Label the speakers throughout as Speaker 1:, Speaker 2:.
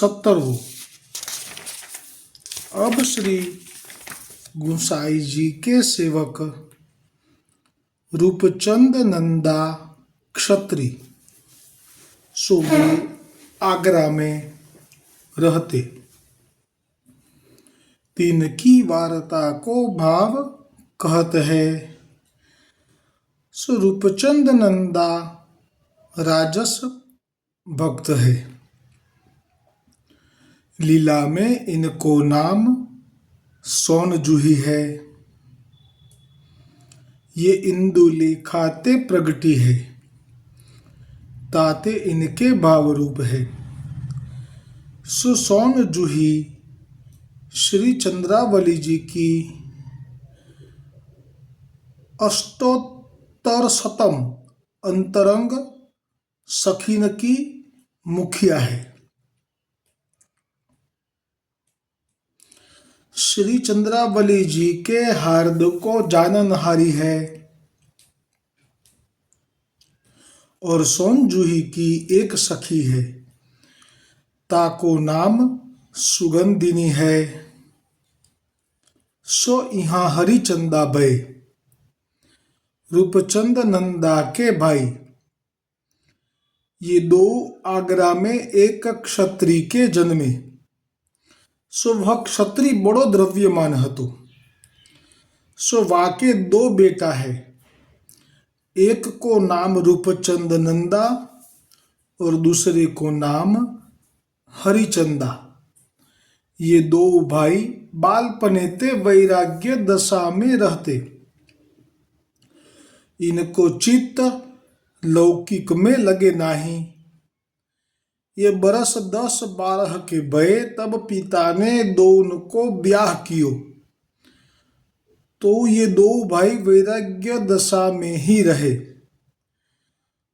Speaker 1: सत्तर हो। अब श्री गुसाई जी के सेवक रूपचंद नंदा क्षत्रिय सो आगरा में रहते। तीन की वार्ता को भाव कहत है स्वरूपचंद नंदा राजस भक्त है। लीला में इनको नाम सोन जूही है। ये इंदु लेखाते प्रगटी है। ताते इनके भाव रूप है। सुसौन जूही श्री चंद्रावली जी की अष्टोत्तर शतम अंतरंग सखीन की मुखिया है। श्री चंद्रावली जी के हार्द को जाननहारी है। और सोन जूही की एक सखी है। ताको नाम सुगंधिनी है। सो यहाँ हरिचंदा भय रूपचंद नंदा के भाई। ये दो आगरा में एक क्षत्रिय के जन्मे। वह क्षत्रि बड़ो द्रव्यमान હતો सो वाके दो बेटा है। एक को नाम रूपचंद नंदा और दूसरे को नाम हरिचंदा। ये दो भाई बालपनेते वैराग्य दशा में रहते। इनको चित्त लौकिक में लगे नहीं। ये बरस दस बारह के भये तब पिता ने दोनों को ब्याह कियो। तो ये दो भाई वैराग्य दशा में ही रहे।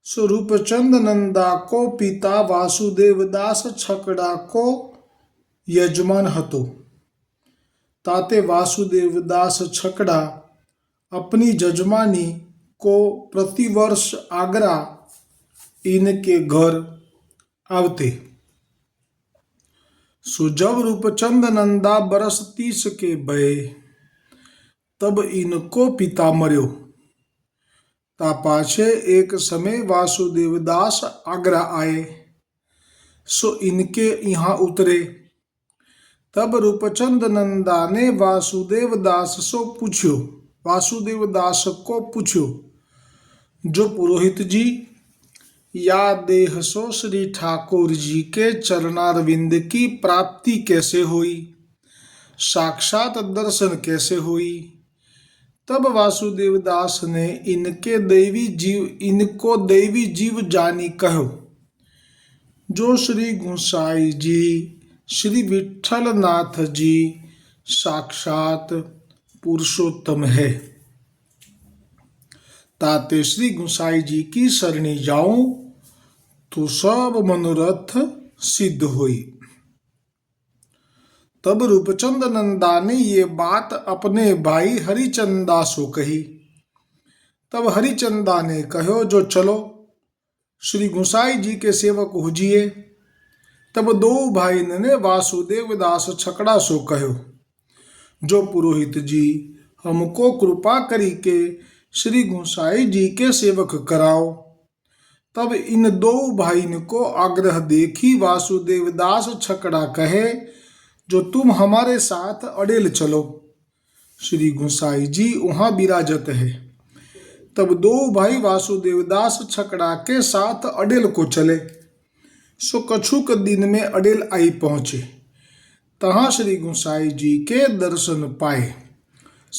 Speaker 1: स्वरूपचंद नंदा को पिता वासुदेवदास छकड़ा को यजमान હતો ताते वासुदेवदास छकड़ा अपनी जजमानी को प्रतिवर्ष आगरा इनके घर આવતી. સુજવ રૂપચંદ નંદા બરસ તીસ કે ભય. તબ ઇનકો પિતા મર્યો તા પાછે એક સમય વાસુદેવદાસ આગ્રા આએ સો ઇનકે यहाँ ઉતરે. તબ રૂપચંદ નંદાને વાસુદેવદાસ સો પૂછ્યો. વાસુદેવદાસ કો પૂછ્યો. જો પુરોહિતજી या देह सो श्री ठाकुर जी के चरणारविंद की प्राप्ति कैसे हुई साक्षात दर्शन कैसे हुई तब वासुदेवदास ने इनके देवी जीव इनको देवी जीव जानी कहो जो श्री गुसाई जी श्री विठल नाथ जी साक्षात पुरुषोत्तम है ताते श्री गुसाई जी की शरणी जाऊं तो सब मनोरथ सिद्ध हुई। तब रूपचंद नंदा ने ये बात अपने भाई हरिचंदा सो कही। तब हरिचंदा ने कहो, जो चलो, श्री गुसाई जी के सेवक हुजिए तब दो भाई ने वासुदेव दास छकड़ा सो कहो, जो पुरोहित जी, हमको कृपा करी के श्री गुसाई जी के सेवक कराओ। तब इन दो भाई को आग्रह देखी वासुदेव दास छकड़ा कहे, जो तुम हमारे साथ अड़ेल चलो। श्री गुसाई जी वहाँ विराजत है तब दो भाई वासुदेवदास छकड़ा के साथ अडेल को चले। सो कछुक दिन में अडेल आई पहुँचे। तहाँ श्री गुसाई जी के दर्शन पाए।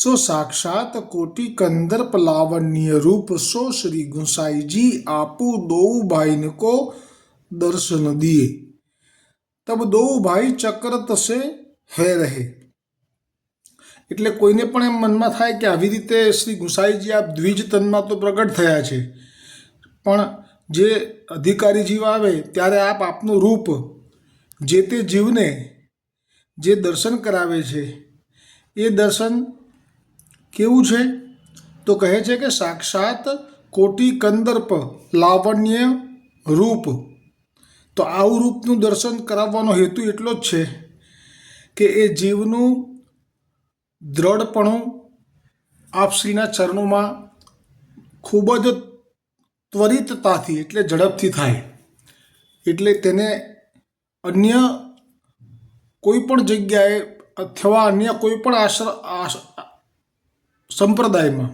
Speaker 1: સો સાક્ષાત કોટી કંદર્પ લાવણ્ય રૂપ સો શ્રી ગુસાઈજી આપુ દોઉ ભાઈન કો દર્શન દિયે તબ દોઉ ભાઈ ચક્ર તસે હે રહે. એટલે કોઈને પણ એમ મનમાં થાય કે આવી રીતે શ્રી ગુસાઈજી આપ દ્વિજ તનમાં તો પ્રગટ થયા છે. પણ જે અધિકારી જીવ આવે ત્યારે આપ આપનું રૂપ, જે તે જીવને જે દર્શન કરાવે છે, એ દર્શન કેવું છે? તો કહે છે કે સાક્ષાત કોટી કંદર્પ લાવણ્ય રૂપ. તો આવું રૂપનું દર્શન કરાવવાનો હેતુ એટલો જ છે કે એ જીવનું દ્રઢપણું આપશ્રીના ચરણોમાં ખૂબ જ ત્વરિતતાથી એટલે ઝડપથી થાય. એટલે તેને અન્ય કોઈ પણ જગ્યાએ અથવા અન્ય કોઈ પણ આશ્ર, આશ- સંપ્રદાયમાં.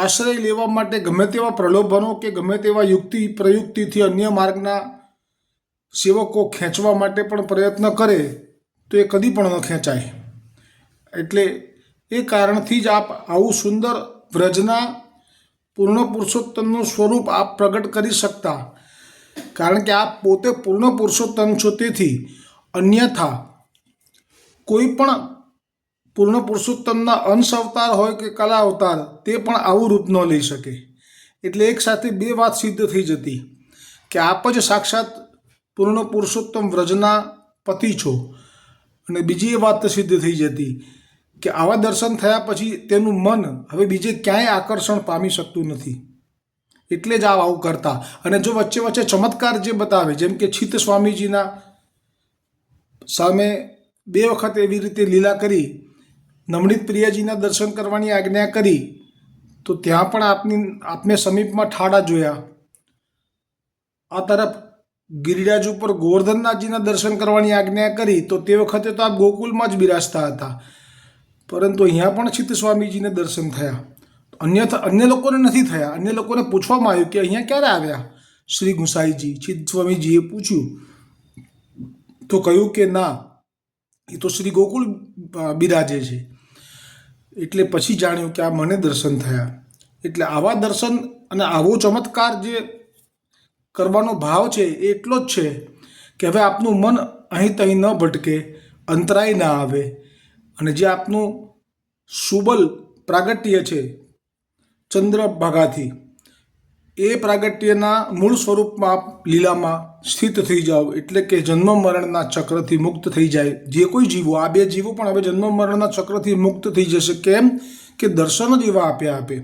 Speaker 1: આશ્રય લેવા માટે ગમે તેવા પ્રલોભનો કે ગમે તેવા યુક્તિ, પ્રયુક્તિથી અન્ય માર્ગના સેવકો ખેંચવા માટે પણ પ્રયત્ન કરે, તો એ કદી પણ ન ખેંચાય. એટલે એ કારણથી જ આપ આવું સુંદર વ્રજના પૂર્ણ પુરુષોત્તમનું સ્વરૂપ આપ પ્રગટ કરી શકતા. કારણ કે આપ પોતે પૂર્ણ પુરુષોત્તમ છો તેથી અન્યથા કોઈ પણ પૂર્ણ પુરુષોત્તમના અંશ અવતાર હોય કે કલા અવતાર તે પણ આવું રૂપ ન લઈ શકે. એટલે એક સાથે બે વાત સિદ્ધ થઈ જતી કે આપ જ સાક્ષાત પૂર્ણ પુરુષોત્તમ વ્રજના પતિ છો. અને બીજી એ વાત સિદ્ધ થઈ જતી કે આવા દર્શન થયા પછી તેનું મન હવે બીજે ક્યાંય આકર્ષણ પામી શકતું નથી. એટલે જ આ આવું કરતા. અને જો વચ્ચે વચ્ચે ચમત્કાર જે બતાવે, જેમ કે છીત સ્વામીજીના સામે બે વખત એવી રીતે લીલા કરી નવનીત પ્રિયાજીના દર્શન કરવાની આજ્ઞા કરી, તો ત્યાં પણ આપની, આપને સમીપમાં ઠાડા જોયા. આ તરફ ગિરિરાજ ઉપર ગોવર્ધનનાથજીના દર્શન કરવાની આજ્ઞા કરી, તો તે વખતે તો આપ ગોકુલમાં જ બિરાજતા હતા. પરંતુ અહીંયા પણ ચિત્ત સ્વામીજીને દર્શન થયા. અન્ય અન્ય લોકોને નથી થયા. અન્ય લોકોને પૂછવામાં આવ્યું કે અહીંયા ક્યારે આવ્યા? શ્રી ગુસાઈજી, ચિત્ત સ્વામીજીએ પૂછ્યું. તો કહ્યું કે ના, એ તો શ્રી ગોકુલ બિરાજે છે. એટલે પછી જાણ્યું કે આ મને દર્શન થયા. એટલે આવા દર્શન અને આવો ચમત્કાર જે કરવાનો ભાવ છે એ એટલો જ છે કે હવે આપનું મન અહીં તહીં ન ભટકે, અંતરાય ના આવે. અને જે આપનું સુબલ પ્રાગટ્ય છે ચંદ્રભાગાથી એ પ્રાગટ્યના મૂળ સ્વરૂપમાં આપ લીલામાં સ્થિત થઈ જાઓ એટલે કે જન્મ મરણના ચક્રથી મુક્ત થઈ જાય જે કોઈ જીવો આ બે જીવો પણ હવે જન્મ મરણના ચક્રથી મુક્ત થઈ જશે કેમ કે દર્શન જ એવા આપ્યા આપે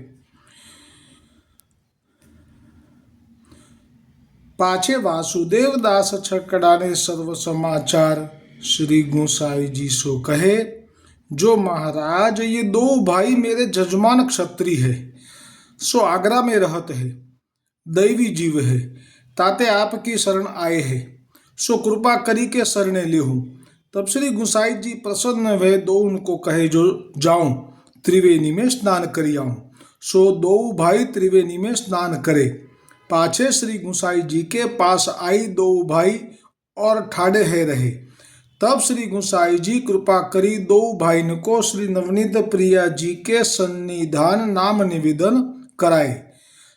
Speaker 1: પાછે વાસુદેવ દાસ છકડાને સર્વ સમાચાર श्री गोसाई जी सो कहे जो महाराज ये दो भाई मेरे जजमान क्षत्रिय है सो आगरा में रहत है दैवी जीव है। ताते आपकी शरण आए है। सो कृपा करी के शरणे ले हूँ तब श्री गुसाई जी प्रसन्न हुए दो उनको कहे, जो जाऊँ, त्रिवेणी में स्नान करी आऊँ। सो दो भाई त्रिवेणी में स्नान करे। पाछे श्री गुसाई जी के पास आई दो भाई और ठाड़े है रहे। तब श्री गुसाई जी कृपा करी दो भाई को श्री नवनीत प्रिया जी के सन्निधान नाम निवेदन कराए।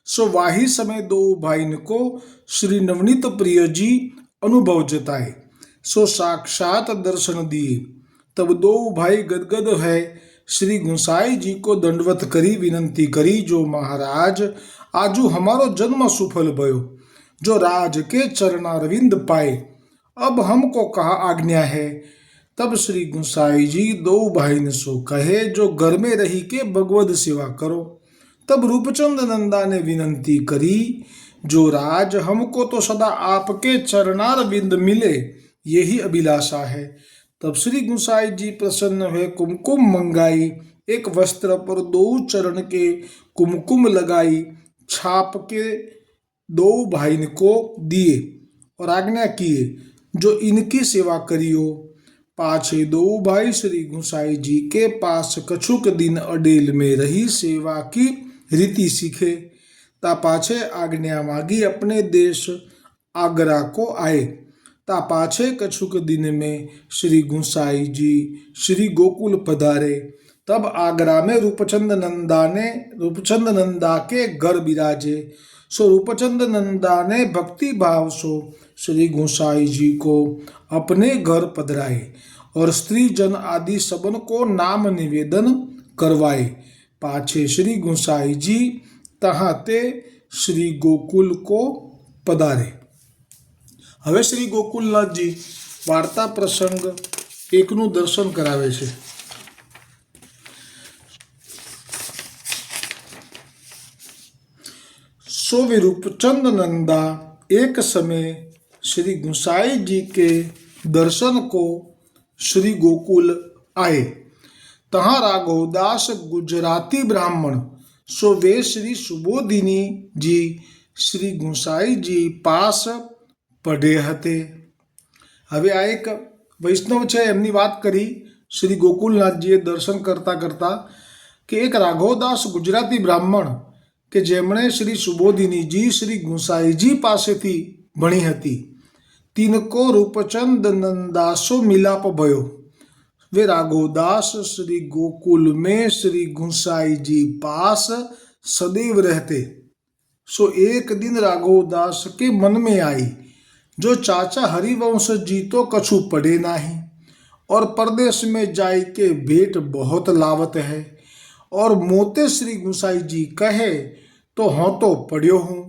Speaker 1: सो वाही समय दो भाई को श्री नवनीत प्रिय जी अनुभव जताए। सो साक्षात दर्शन दिए। तब दो भाई गदगद है। श्री गुसाई जी को दंडवत करी, विनंती करी, जो महाराज, आजू हमारो जन्म सुफल भयो। जो राज के चरणारविंद पाए। अब हमको कहा आज्ञा है? तब श्री गुसाई जी दो भाई ने सो कहे, जो घर में रही के भगवत सेवा करो। तब रूपचंद नंदा ने विनंती करी, जो राज हमको तो सदा आपके चरणार बिंद मिले, यही अभिलाषा है तब श्री गुसाई जी प्रसन्न हुए, कुमकुम मंगाई, एक वस्त्र पर दो चरण के कुमकुम लगाई, छाप के दो भाई को दिए और आज्ञा किए, जो इनकी सेवा करियो पाछे दो भाई श्री गुसाई जी के पास कछुक दिन अडेल में रही सेवा की रीति सीखे, ता पाछे आज्ञा मांगी अपने देश आगरा को आए। ता पाछे कछुक दिन में श्री गुसाई जी श्री गोकुल पधारे। तब आगरा में रूपचंद नंदा ने, रूपचंद नंदा के घर बिराजे। सो रूपचंद नंदा ने भक्ति भाव सो श्री गोसाई जी को अपने घर पधराए और स्त्री जन आदि सबन को नाम निवेदन करवाए। पाछे श्री गोसाई जी तहाँ ते શ્રી ગોકુલ કો પધારે હવે શ્રી ગોકુલનાથજી વાર્તા પ્રસંગ એકનું દર્શન કરાવે છે सो वे रूपचंद नंदा एक समय श्री गुसाई जी के दर्शन को તહારા ગૌદાસ ગુજરાતી બ્રાહ્મણ. સો વે શ્રી સુબોધિનીજી શ્રી ગુંસાઈજી પાસ પઢે હતે. હવે આ એક વૈષ્ણવ છે, એમની વાત કરી. શ્રી ગોકુલનાથજીએ દર્શન કરતાં કરતાં કે એક રાઘવદાસ ગુજરાતી બ્રાહ્મણ કે જેમણે શ્રી સુબોધિનીજી શ્રી ગુંસાઈજી પાસેથી ભણી હતી. તિનકો રૂપચંદ નંદાસો મિલાપ ભયો. वे राघोदास श्री गोकुल में श्री गुंसाई जी पास सदैव रहते। सो एक दिन राघोदास के मन में आई, जो चाचा हरिवंश जी तो कछु पढ़े नाही, और परदेश में जाय के भेंट बहुत लावत है, और मोते श्री गुंसाई जी कहे तो हों तो पढ़्यो हूँ,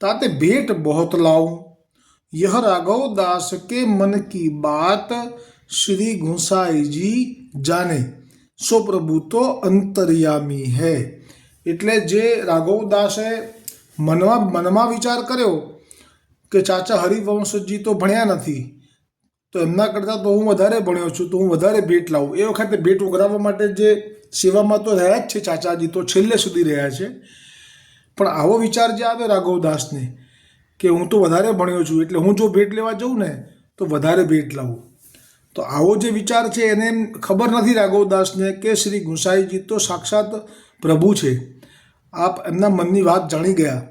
Speaker 1: ताते भेंट बहुत लाऊं। यह राघव दास के मन की बात શ્રી ગોસાઈ જી જાને સો પ્રભુ તો અંતર્યામી હે એટલે જે રાઘવદાસે મનમાં મનમાં વિચાર કર્યો કે ચાચા હરિવંશજી તો ભણ્યા નથી, તો એમના કરતાં તો હું વધારે ભણ્યો છું, તો હું વધારે ભેટ લાવું. એ વખતે ભેટ ઉઘરાવવા માટે જે સેવામાં તો રહ્યા જ છે ચાચાજી, તો છેલ્લે સુધી રહ્યા છે. પણ આવો વિચાર જે આવે રાઘવદાસને કે હું તો વધારે ભણ્યો છું, એટલે હું જો ભેટ લેવા જઉં ને, તો વધારે ભેટ લાવું. તો આવો જે વિચાર છે એને ખબર નથી રાઘવદાસને કે શ્રી ગુંસાઈજી તો સાક્ષાત પ્રભુ છે. આપ એમના મનની વાત જાણી ગયા.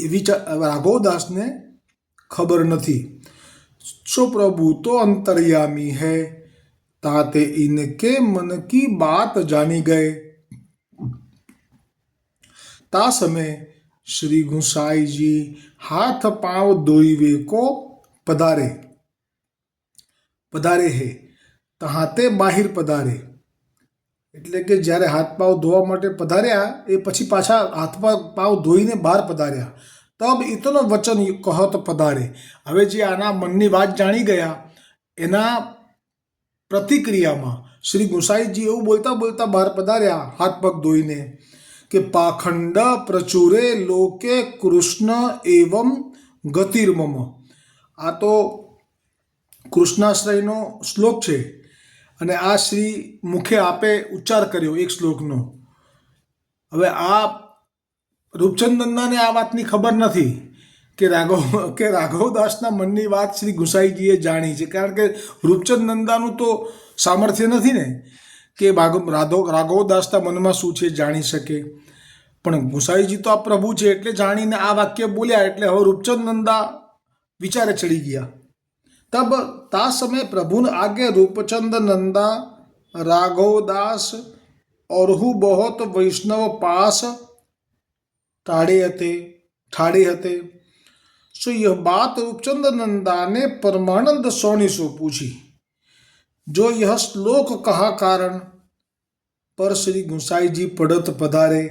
Speaker 1: એ વિચાર રાઘવદાસને ખબર નથી. સો પ્રભુ તો અંતર્યામી હૈ? તાતે ઇનકે મન કી બાત જાણી ગયે? તા સમય શ્રી ગુંસાઈજી હાથ પાવ દોઈવે કો પધારે. પધારે હે. તહાતે બાહિર પધારે. એટલે કે જ્યારે હાથ પાવ ધોવા માટે પધાર્યા, એ પછી પાછા હાથ પાવ ધોઈને બહાર પધાર્યા. તબ ઇતનો વચન કહત પધારે. હવે જે આના મનની વાત જાણી ગયા, એના પ્રતિક્રિયામાં શ્રી ગુસાઈજી એવું બોલતા બોલતા બહાર પધાર્યા, હાથ પગ ધોઈને, કે પાખંડ પ્રચુરે લોકે કૃષ્ણ એવમ ગતિર્મમ. આ તો કૃષ્ણાશ્રયનો શ્લોક છે અને આ શ્રી મુખે આપે ઉચ્ચાર કર્યો એક શ્લોકનો. હવે આ રૂપચંદનને આ વાતની ખબર નથી કે રાઘવ કે રાઘવદાસના મનની વાત શ્રી ગુસાઈજીએ જાણી છે. કારણ કે રૂપચંદ નંદાનું તો સામર્થ્ય નથી ને કે રાધો રાઘવદાસના મનમાં શું છે જાણી શકે. પણ ગુસાઈજી તો આ પ્રભુ છે એટલે જાણીને આ વાક્ય બોલ્યા એટલે હવે રૂપચંદ નંદા વિચારે ચડી ગયા. तब ता समय प्रभु आगे रूपचंद नंदा राघवदास और हु बहुत वैष्णव पास ठाड़े हते ठाड़े हते सो यह बात रूपचंद नंदा ने परमानंद सोनी सो पूछी जो यह श्लोक कहा कारण પર શ્રી ગુંસાઈજી પડત પધારે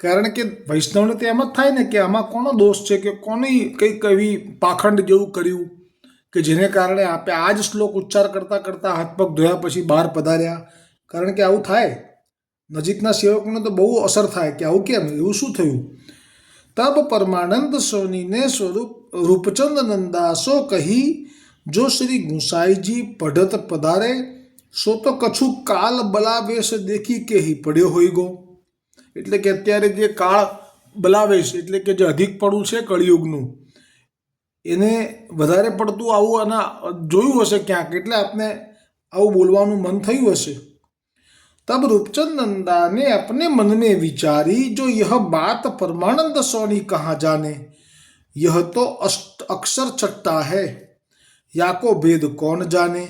Speaker 1: કારણ કે વૈષ્ણવને તો એમ જ થાય ને કે આમાં કોનો દોષ છે કે કોની કંઈક એવી પાખંડ જેવું કર્યું કે જેને કારણે આપે આ જ શ્લોક ઉચ્ચાર કરતાં કરતાં હાથ પગ ધોયા પછી બહાર પધાર્યા. કારણ કે આવું થાય. નજીકના સેવકને તો બહુ અસર થાય કે આવું કેમ? એવું શું થયું? તબ પરમાનંદ સોનીને સ્વરૂપ રૂપચંદ નંદાસો કહી, જો શ્રી ગુસાઈજી પઢત પધારે, સો તો કછું કાલ બલાવેશ દેખી કે હી પડ્યો હોઈ ગો. એટલે કે અત્યારે જે કાળ બલાવેશ, એટલે કે જે અધિક પડું છે કળિયુગનું એને વધારે પડતું આવું આના જોયું હશે ક્યાંક એટલે આપને આવું બોલવાનું મન થયું હશે तब रूपचंद नंदा ने अपने मन में विचारी जो यह बात परमानंद सोनी कहाँ जाने यह तो अष्ट अक्षर चट्टा है या को भेद कौन जाने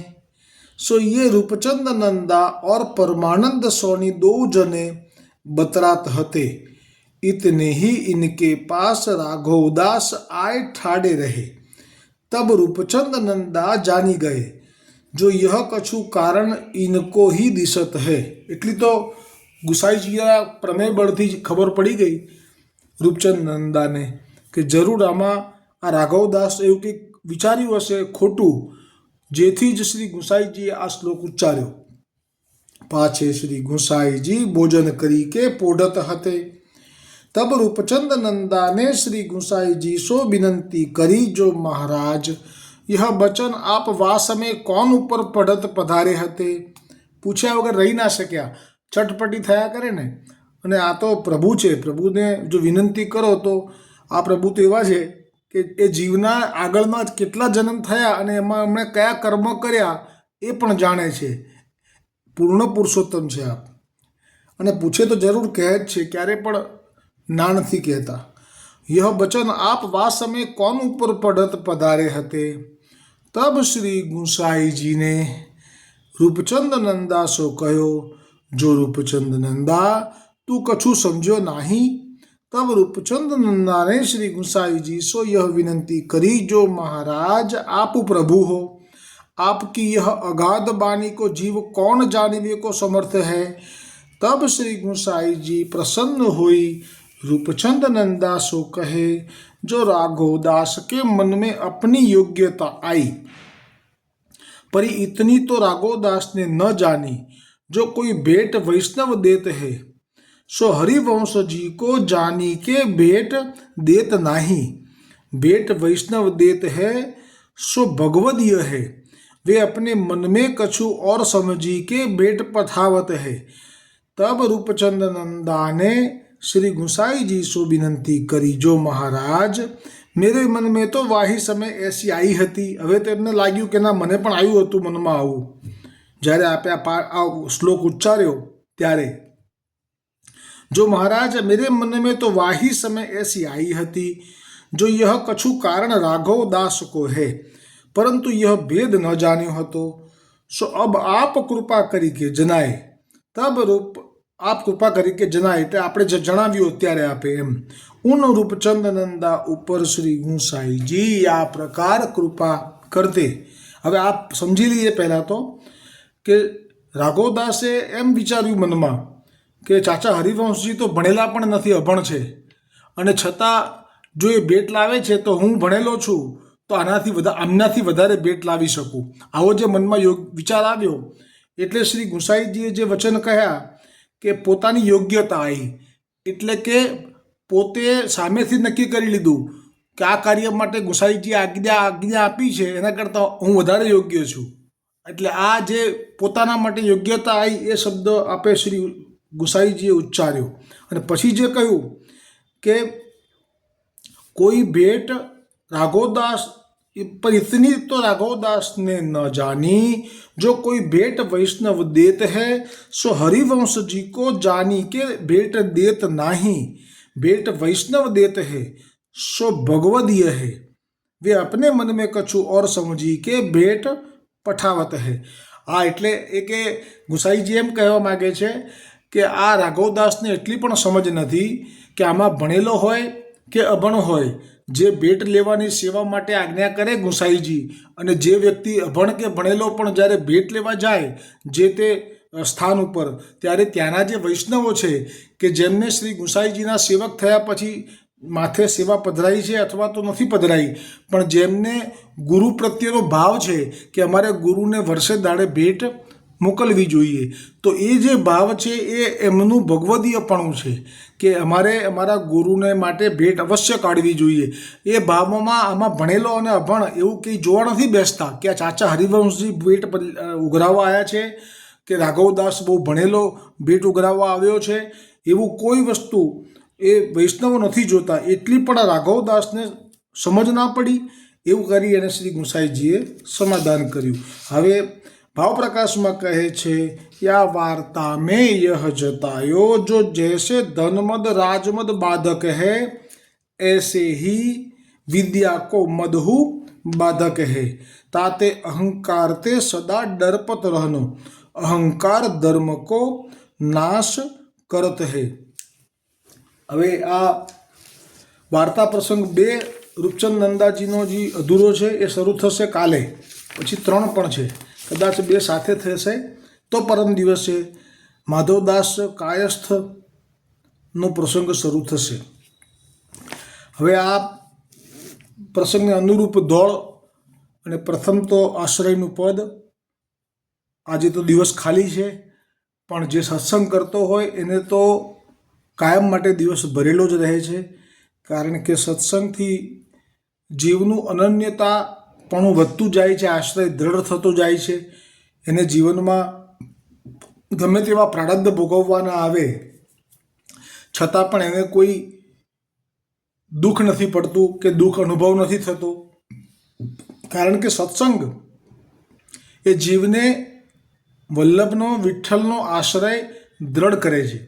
Speaker 1: सो ये रूपचंद नंदा और परमानंद सोनी दो जने बतरात हते इतने ही इनके पास राघवदास आए ठाड़े रहे तब रूपचंद नंदा जानी गए जो यह कछु कारण इनको ही दिशत है એટલી તો ગુસાઈજીના પ્રમેય બળથી જ ખબર પડી ગઈ રૂપચંદ નંદાને કે જરૂર આમાં આ રાઘવદાસ એવું કંઈક વિચાર્યું હશે ખોટું જેથી જ શ્રી ગુસાઈજીએ આ શ્લોક ઉચ્ચાર્યો પાછે શ્રી ગુસાઈજી ભોજન કરી કે પોઢત હતે तब रूपचंद नंदा ने श्री गुसाई जी सो विनंती करी जो महाराज यह बचन आप वास में કોણ ઉપર પડત પધારે હતે પૂછ્યા વગર રહી ના શક્યા ચટપટી થયા કરે ને અને આ તો પ્રભુ છે પ્રભુને જો વિનંતી કરો તો આ પ્રભુ તો એવા છે કે એ જીવના આગળના કેટલા જન્મ થયા અને એમાં એમણે કયા કર્મ કર્યા એ પણ જાણે છે પૂર્ણ પુરુષોત્તમ છે આપ અને પૂછે તો જરૂર કહે જ છે ક્યારે પણ ના નથી કહેતા यह बचन आप वास में कौन ऊपर पढ़त पधारे हते तब श्री गुसाई जी ने रूपचंद नंदा सो कहो जो रूपचंद नंदा तू कछु समझो नाही तब रूपचंद नंदा ने श्री गुसाई जी सो यह विनंती करी जो महाराज आप प्रभु हो आपकी यह अगाध बाणी को जीव कौन जानवे को समर्थ है तब श्री गुसाई जी प्रसन्न हुई रूपचंद नंदा सो कहे, जो राघवदास के मन में अपनी योग्यता आई। पर इतनी तो राघवदास ने न जानी, जो कोई भेंट वैष्णव देत है, सो हरिवंश जी को जानी के भेंट देत नहीं। भेंट वैष्णव देत है, सो भगवदीय है, वे अपने मन में कछु और समझी के भेंट पथावत है। तब रूपचंद नंदा ने श्री गुसाई जी सो विनंती કરી જો મહારાજ મેરે મન મેં તો વાહી સમય એસી આવી હતી હવે તો એમને લાગ્યું કે ના મને પણ આવ્યું હતું મનમાં આવું જ્યારે આપે આ પા આ શ્લોક ઉચ્ચાર્યો ત્યારે જો મહારાજ મેરે मन में तो वाही समय ऐसी आई હતી जो यह कछु कारण राघव दास को है परंतु यह भेद न जान्यो હતો સો અબ આપ કૃપા કરી કે જનાય તબ રૂપ આપ કૃપા કરી કે જણાય એટલે આપણે જે જણાવ્યું અત્યારે આપે એમ. ઉન રૂપચંદ નંદા ઉપર શ્રી ગુંસાઈજી આ પ્રકાર કૃપા કરતે. હવે આપ સમજી લઈએ પહેલાં તો કે રાઘોદાસે એમ વિચાર્યું મનમાં કે ચાચા હરિવંશજી તો ભણેલા પણ નથી, અભણ છે. અને છતાં જો એ ભેટ લાવે છે તો હું ભણેલો છું, તો આનાથી વધારે આમનાથી વધારે બેટ લાવી શકું. આવો જે મનમાં યોગ વિચાર આવ્યો, એટલે શ્રી ગુસાઈજીએ જે વચન કહ્યા કે પોતાની યોગ્યતા આવી એટલે કે પોતે સામેથી નક્કી કરી લીધું કે આ કાર્ય માટે ગોસાઈજી આજ્ઞા આજ્ઞા આપી છે, એના કરતાં હું વધારે યોગ્ય છું. એટલે આ જે પોતાના માટે યોગ્યતા આવી એ શબ્દ આપે શ્રી ગુસાઈજીએ ઉચ્ચાર્યો. અને પછી જે કહ્યું કે કોઈ ભેટ રાઘવદાસ પર ઇતની તો રાઘવદાસને ન જાની जो कोई भेंट वैष्णव देत है सो हरिवंश जी को जानी के भेंट देत नाही भेंट वैष्णव देत है सो भगवदीय है वे अपने मन में कछु और समझी કે ભેટ પઠાવત હે આ એટલે એ કે ગુસાઈજી એમ કહેવા માગે છે કે આ રાઘવદાસને એટલી પણ સમજ નથી કે આમાં ભણેલો હોય કે અભણ હોય, જે ભેટ લેવાની સેવા માટે આજ્ઞા કરે ગુંસાઈજી અને જે વ્યક્તિ અભણ કે ભણેલો પણ જ્યારે ભેટ લેવા જાય જે તે સ્થાન ઉપર, ત્યારે ત્યાંના જે વૈષ્ણવો છે કે જેમને શ્રી ગુસાઈજીના સેવક થયા પછી માથે સેવા પધરાઈ છે અથવા તો નથી પધરાઈ, પણ જેમને ગુરુ પ્રત્યેનો ભાવ છે કે અમારે ગુરુને વર્ષે દાડે ભેટ મોકલવી જોઈએ. તો એ જે ભાવ છે એ એમનું ભગવદીયપણું છે કે અમારે અમારા ગુરુને માટે ભેટ અવશ્ય કાઢવી જોઈએ. એ ભાવમાં આમાં ભણેલો અને અભણ એવું કંઈ જોવા નથી બેસતા કે આ ચાચા હરિવંશજી ભેટ ઉઘરાવવા આવ્યા છે, કે રાઘવદાસ બહુ ભણેલો ભેટ ઉઘરાવવા આવ્યો છે. એવું કોઈ વસ્તુ એ વૈષ્ણવો નથી જોતા. એટલી પણ રાઘવદાસને સમજ ના પડી. એવું કરી અને શ્રી ગુસાઈજીએ સમાધાન કર્યું. હવે ભાવપ્રકાશમાં કહે છે યા વાર્તા મેં યહ જતાયો જો જૈસે ધનમદ રાજમદ બાધક है ऐसे ही विद्या को मदहु बाधक है ताते अहंकार ते सदा डरपत रहनो अहंकार धर्म को नाश करत है હવે આ વાર્તા પ્રસંગ બે રૂપચંદ નંદાજીનો જે અધૂરો છે એ શરૂ થશે કાલે પછી ત્રણ પણ છે કદાચ બે સાથે થશે, તો પરમ દિવસે માધવદાસ કાયસ્થનો પ્રસંગ શરૂ થશે. હવે આ પ્રસંગને અનુરૂપ દોડ અને પ્રથમ તો આશ્રયનું પદ. આજે તો દિવસ ખાલી છે, પણ જે સત્સંગ કરતો હોય એને તો કાયમ માટે દિવસ ભરેલો જ રહે છે, કારણ કે સત્સંગથી જીવનું અનન્યતા પણ વધતું જાય છે, આશ્રય દ્રઢ થતો જાય છે, એને જીવનમાં ગમે તેવા પ્રારબ્ધ ભોગવવાના આવે, છતાં પણ એને કોઈ દુઃખ નથી પડતું કે દુઃખ અનુભવ નથી થતો. કારણ કે સત્સંગ એ જીવને વલ્લભનો, વિઠ્ઠલનો આશ્રય દ્રઢ કરે છે.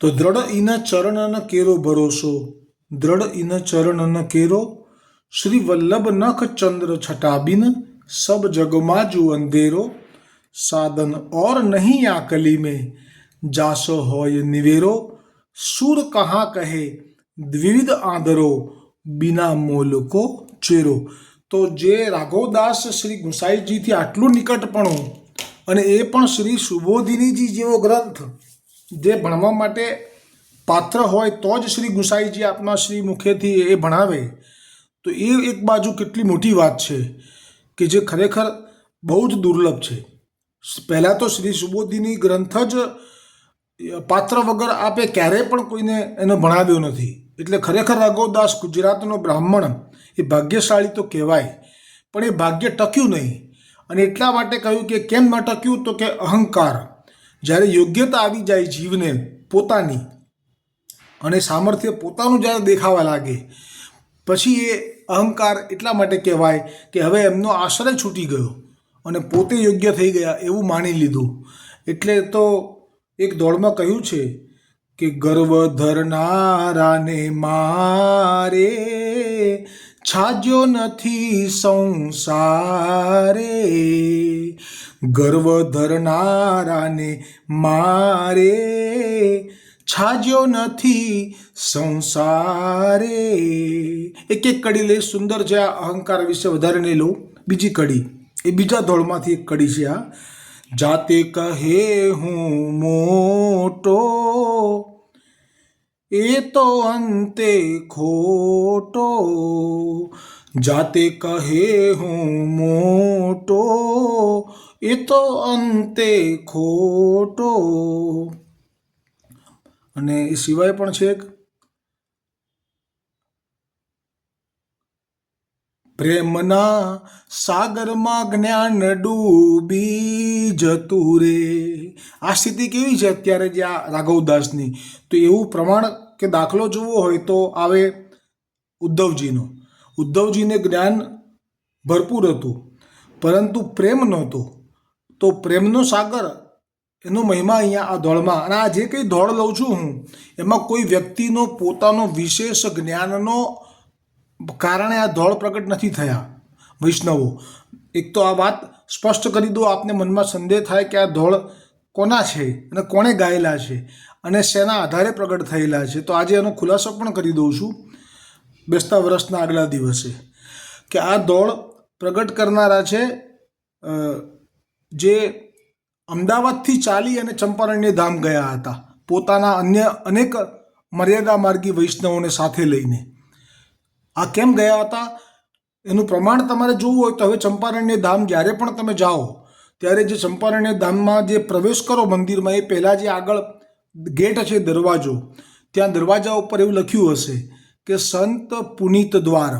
Speaker 1: તો દ્રઢ ઇન ચરણન કેરો ભરોસો, દ્રઢ ઇન ચરણન કેરો શ્રી વલ્લભ નખ ચંદ્ર છટાબિન સબ જગમાં જુ અંધેરો, સાધન ઓર નહીં આ કલી મેં, જાસો હોય નિવેરો, સુર કહા કહે, દ્વિવિધ આદરો બિના મોલકો ચેરો. તો જે રાઘવદાસ શ્રી ગુસાઈજીથી આટલું નિકટપણું અને એ પણ શ્રી સુબોધિનીજી જેવો ગ્રંથ, જે ભણવા માટે પાત્ર હોય તો જ શ્રી ગુસાઈજી આપના શ્રી મુખેથી એ ભણાવે તો એ એક બાજુ કેટલી મોટી વાત છે કે જે ખરેખર બહુ જ દુર્લભ છે. પહેલાં તો શ્રી સુબોધિની ગ્રંથ જ પાત્ર વગર આપે ક્યારેય પણ કોઈને એને ભણાવ્યો નથી. એટલે ખરેખર રાઘવદાસ ગુજરાતનો બ્રાહ્મણ એ ભાગ્યશાળી તો કહેવાય, પણ એ ભાગ્ય ટક્યું નહીં. અને એટલા માટે કહ્યું કે કેમ ન ટક્યું તો કે અહંકાર. જ્યારે યોગ્યતા આવી જાય જીવને પોતાની, અને સામર્થ્ય પોતાનું જ્યારે દેખાવા લાગે, પછી એ અહંકાર એટલા માટે કહેવાય કે હવે એમનો આશ્રય છૂટી ગયો અને પોતે યોગ્ય થઈ ગયા એવું માની લીધું. એટલે તો એક દોડમાં કહ્યું છે કે ગર્વ ધરનારાને મારે, છાજ્યો નથી સંસારે. ગર્વ ધરનારાને મારે છાજ્યો નથી સંસારે એક એક કડી લઈ સુંદર છે આ અહંકાર વિશે વધારે નહીં લઉં બીજી કડી એ બીજા ધોળમાંથી એક કડી છે આ જાતે કહે હું મોટો એ તો અંતે ખોટો જાતે કહે હું મોટો એ તો અંતે ખોટો અને એ સિવાય પણ છે એક પ્રેમના સાગરમાં જ્ઞાન ડૂબી જતું રે. આ સ્થિતિ કેવી છે અત્યારે જે આ રાઘવદાસની? તો એવું પ્રમાણ કે દાખલો જોવો હોય તો આવે ઉદ્ધવજીનો. ઉદ્ધવજીને જ્ઞાન ભરપૂર હતું, પરંતુ પ્રેમ નહોતો. તો પ્રેમનો સાગર એનો મહિમા અહીંયા આ દોડમાં. અને આ જે કંઈ દોડ લઉં છું હું, એમાં કોઈ વ્યક્તિનો પોતાનો વિશેષ જ્ઞાનનો કારણે આ દોડ પ્રગટ નથી થયા. વૈષ્ણવો, એક તો આ વાત સ્પષ્ટ કરી દો, આપને મનમાં સંદેહ થાય કે આ દોડ કોના છે અને કોણે ગાયેલા છે અને શેના આધારે પ્રગટ થયેલા છે. તો આજે એનો ખુલાસો પણ કરી દઉં છું બેસતા વર્ષના આગલા દિવસે કે આ દોડ પ્રગટ કરનારા છે જે અમદાવાદથી ચાલી અને ચંપારણ્ય ધામ ગયા હતા. પોતાના અન્ય અનેક મર્યાદા માર્ગી વૈષ્ણવોને સાથે લઈને. આ કેમ ગયા હતા? એનું પ્રમાણ તમારે જોવું હોય તો હવે ચંપારણ્ય ધામ જ્યારે પણ તમે જાઓ, ત્યારે જે ચંપારણ્ય ધામમાં જે પ્રવેશ કરો મંદિરમાં, એ પહેલાં જે આગળ ગેટ છે દરવાજો, ત્યાં દરવાજા ઉપર એવું લખ્યું હશે કે સંત પુનિત દ્વાર.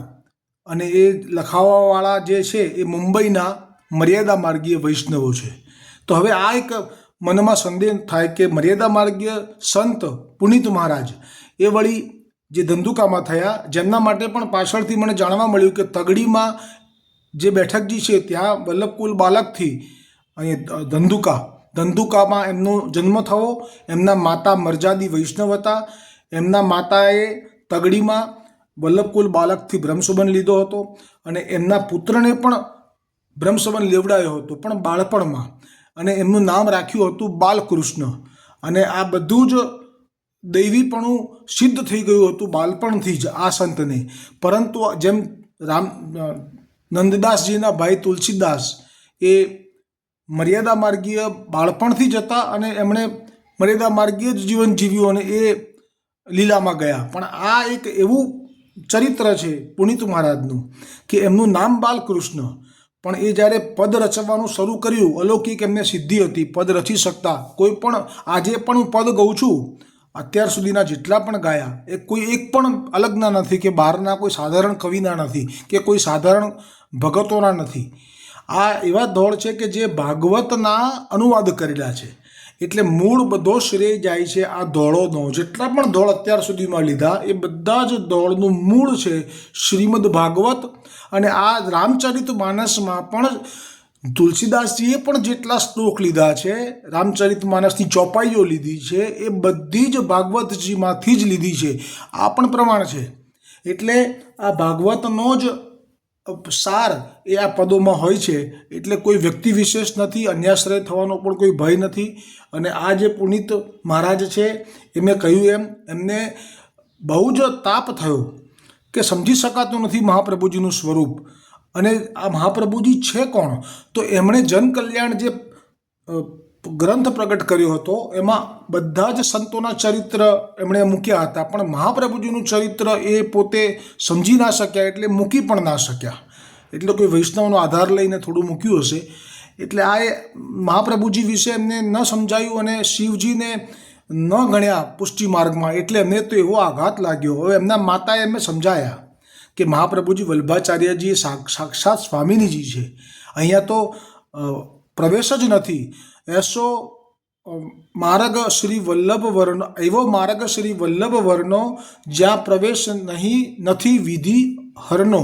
Speaker 1: અને એ લખાવાવાળા જે છે, એ મુંબઈના મર્યાદા માર્ગીય વૈષ્ણવો છે. તો હવે આ એક મનમાં સંદેહ થાય કે મર્યાદા માર્ગીય સંત પુનિત મહારાજ એ વળી જે ધંધુકામાં થયા, જેમના માટે પણ પાછળથી મને જાણવા મળ્યું કે તગડીમાં જે બેઠકજી છે, ત્યાં વલ્લભકુલ બાલકથી અહીં ધંધુકા, ધંધુકામાં એમનો જન્મ થયો, એમના માતા મરજાદી વૈષ્ણવ હતા, એમના માતાએ તગડીમાં વલ્લભકુલ બાલકથી બ્રહ્મસુબન લીધો હતો અને એમના પુત્રને પણ બ્રહ્મસબન લેવડાયો હતો, પણ બાળપણમાં. અને એમનું નામ રાખ્યું હતું બાલકૃષ્ણ. અને આ બધું જ દૈવીપણું સિદ્ધ થઈ ગયું હતું બાલપણથી જ આ સંતને. પરંતુ જેમ રામ નંદદાસજીના ભાઈ તુલસીદાસ એ મર્યાદા માર્ગીય બાળપણથી જ હતા અને એમણે મર્યાદા માર્ગીય જ જીવન જીવ્યું અને એ લીલામાં ગયા. પણ આ એક એવું ચરિત્ર છે પુનિત મહારાજનું કે એમનું નામ બાલકૃષ્ણ. પણ એ જ્યારે પદ રચવાનું શરૂ કર્યું, અલૌકિક એમને સિદ્ધિ હતી, પદ રચી શકતા. કોઈ પણ, આજે પણ હું પદ ગાઉં છું. અત્યાર સુધીના જેટલા પણ ગાયા, એ કોઈ એક પણ અલગના નથી કે બહારના કોઈ સાધારણ કવિના નથી કે કોઈ સાધારણ ભગતોના નથી. આ એવા દોડ છે કે જે ભાગવતના અનુવાદ કરેલા છે. એટલે મૂળ બધો શ્રેય જાય છે આ દોડોનો. જેટલા પણ દોડ અત્યાર સુધીમાં લીધા, એ બધા જ દોડનું મૂળ છે શ્રીમદ ભાગવત અને આ રામચરિત માનસમાં પણ તુલસીદાસજીએ પણ જેટલા શ્લોક લીધા છે, રામચરિત માનસની ચોપાઈઓ લીધી છે, એ બધી જ ભાગવતજીમાંથી જ લીધી છે. આ પણ પ્રમાણ છે. એટલે આ ભાગવતનો જ સાર એ આ પદોમાં હોય છે. એટલે કોઈ વ્યક્તિ વિશેષ નથી, અન્યાશ્રય થવાનો પણ કોઈ ભય નથી. અને આ જે પુનિત મહારાજ છે એ મેં કહ્યું એમ, એમને બહુ જ તાપ થયો. કે સમજી શકાતું નથી મહાપ્રભુજીનું સ્વરૂપ. અને આ મહાપ્રભુજી છે કોણ? તો એમણે જનકલ્યાણ જે ગ્રંથ પ્રગટ કર્યો હતો, એમાં બધા જ સંતોના ચરિત્ર એમણે મૂક્યા હતા, પણ મહાપ્રભુજીનું ચરિત્ર એ પોતે સમજી ના શક્યા એટલે મૂકી પણ ના શક્યા. એટલે કોઈ વૈષ્ણવનો આધાર લઈને થોડું મૂક્યું હશે. એટલે આ મહાપ્રભુજી વિશે એમને ન સમજાયું અને શિવજીને ન ગણ્યા પુષ્ટિ માર્ગમાં એટલે એમને તો એવો આઘાત લાગ્યો. હવે એમના માતાએ એમને સમજાયા કે મહાપ્રભુજી વલ્ભાચાર્યજી સાક્ષાત સ્વામીનીજી છે. અહીંયા તો પ્રવેશ જ નથી. એસો માર્ગ શ્રી વલ્લભ એવો માર્ગ શ્રી વલ્લભ વર્ણો જ્યાં પ્રવેશ નહીં, નથી વિધિ હરનો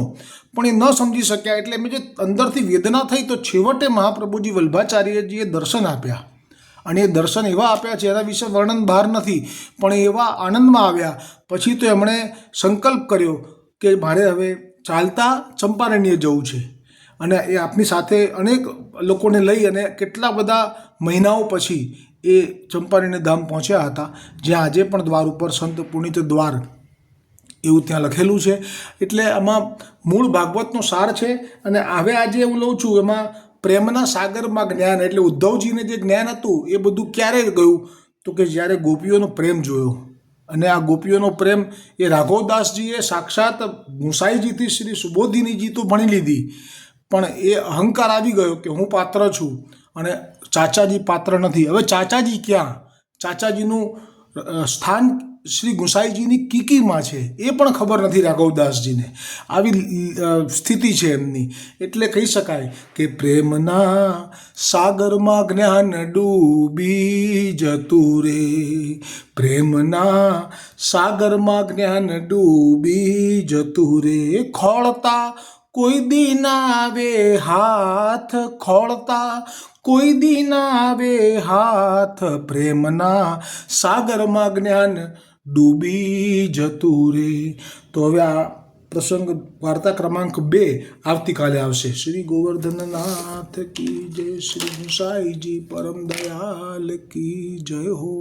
Speaker 1: પણ એ ન સમજી શક્યા એટલે એમને જે અંદરથી વેદના થઈ તો છેવટે મહાપ્રભુજી વલ્ભાચાર્યજીએ દર્શન આપ્યા. અને એ દર્શન એવા આપ્યા છે, એના વિશે વર્ણન બહાર નથી, પણ એવા આનંદમાં આવ્યા. પછી તો એમણે સંકલ્પ કર્યો કે મારે હવે ચાલતા ચંપારણ્ય જવું છે. અને એ આપની સાથે અનેક લોકોને લઈ અને કેટલા બધા મહિનાઓ પછી એ ચંપારણ્ય ધામ પહોંચ્યા હતા, જ્યાં આજે પણ દ્વાર ઉપર સંત પુણિત દ્વાર એવું ત્યાં લખેલું છે. એટલે આમાં મૂળ ભાગવતનો સાર છે અને હવે આજે હું લઉં છું, એમાં પ્રેમના સાગરમાં જ્ઞાન એટલે ઉદ્ધવજીને જે જ્ઞાન હતું, એ બધું ક્યારે ગયું? તો કે જ્યારે ગોપીઓનો પ્રેમ જોયો. અને આ ગોપીઓનો પ્રેમ એ રાઘવદાસજીએ સાક્ષાત ગુસાઈજીથી શ્રી સુબોધિનીજી તો ભણી લીધી. પણ એ અહંકાર આવી ગયો કે હું પાત્ર છું અને ચાચાજી પાત્ર નથી. હવે ચાચાજી ક્યાં? ચાચાજીનું સ્થાન શ્રી ગુસાઈજીની કીકીમાં છે, એ પણ ખબર નથી રાઘવદાસજીને. આવી સ્થિતિ છે એમની. એટલે કહી શકાય કે પ્રેમના સાગરમાં જ્ઞાન ડૂબી જતું રે. પ્રેમના સાગરમાં જ્ઞાન ડૂબી જતું રે. ખોળતા કોઈ દી ના આવે હાથ, ખોળતા કોઈ દી ના આવે હાથ. પ્રેમના સાગરમાં જ્ઞાન ડૂબી જતું રે. તો હવે આ પ્રસંગ વાર્તા ક્રમાંક બે આવતીકાલે આવશે. શ્રી ગોવર્ધનનાથ કી જય, શ્રી સાઈજી પરમ દયાલ કી જય હો.